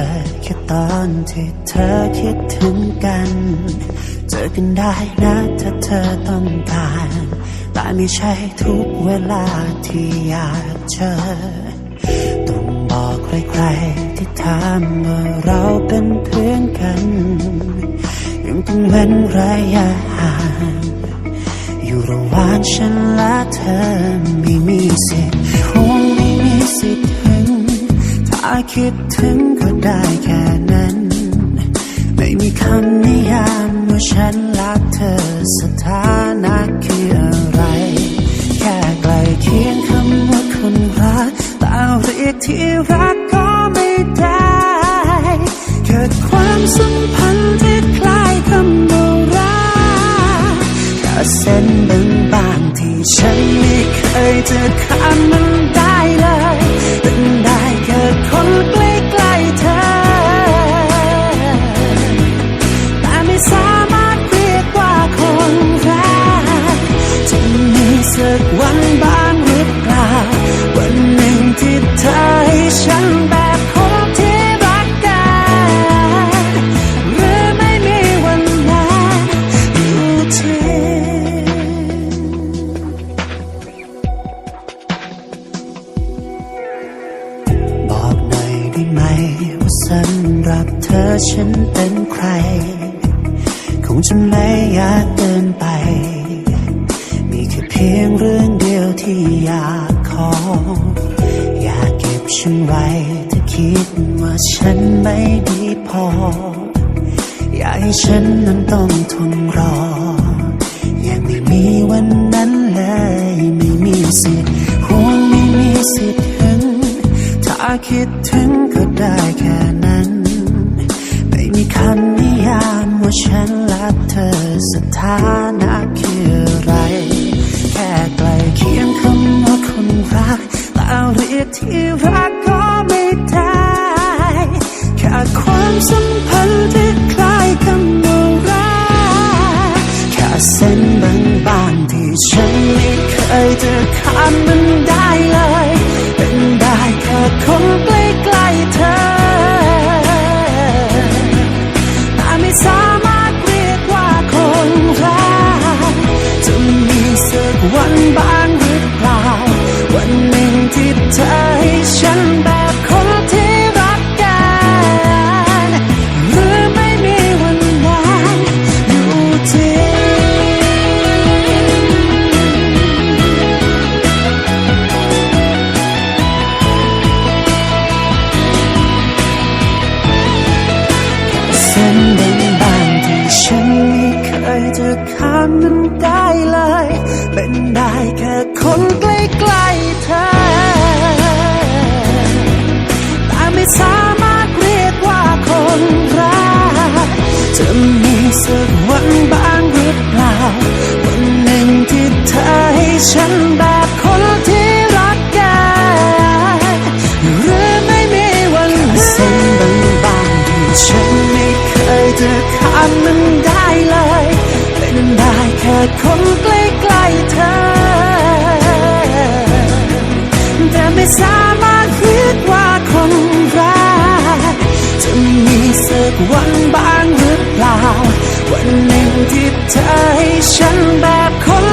อแค่ตอนที่เธอคิดถึงกัน เจอกันได้นะถ้าเธอต้องการแต่ไม่ใช่ทุกเวลาที่อยากเจอ ต้องบอกใครๆที่ถามว่าเราเป็นเพื่อนกัน ยังต้องเว้นระยะห่างอยู่ระหว่างฉันและเธอ คิดถึงก็ได้แค่นั้น ไม่มีคำนิยามว่าฉันรักเธอสถานะคืออะไร แค่ใกลเคียงคำว่าคนรักแต่เรียกที่รักก็ไม่ได้ เกิดความสัมพันธ์ที่คล้ายคำว่ารักแค่เส้นบางๆที่ฉันไม่เคยจะ ไหม ว่าสำหรับเธอฉันเป็นใคร คงจะไม่อยากเดินไป มีแค่เพียงเรื่องเดียวที่อยากขอ อยากเก็บฉันไว้ถ้าคิดว่าฉันไม่ดีพอ อยากให้ฉันนั้นต้องทนรอ ยังไม่มีวันนั้นเลย ไม่มีสิทธิ์ห่วงไม่มีสิทธิ์ถึง ถ้าคิดถึง ก็ได้แค่นั้น ไม่มีคำนิยามว่าฉันรักเธอสถานะคืออะไร แค่ใกลเคียงคำว่าคนรักแต่เรียกที่รักก็ไม่ได้แค่ความสัมพันธ์ที่คล้ายคำว่ารักแค่เส้นบางๆที่ฉันไม่เคยจะข้ามมัน ข้ามมันได้เลย เป็นได้แค่คนใกล้ๆเธอ วันบ้างหรือเปล่า วันหนึ่งที่เธอให้ฉันแบบคน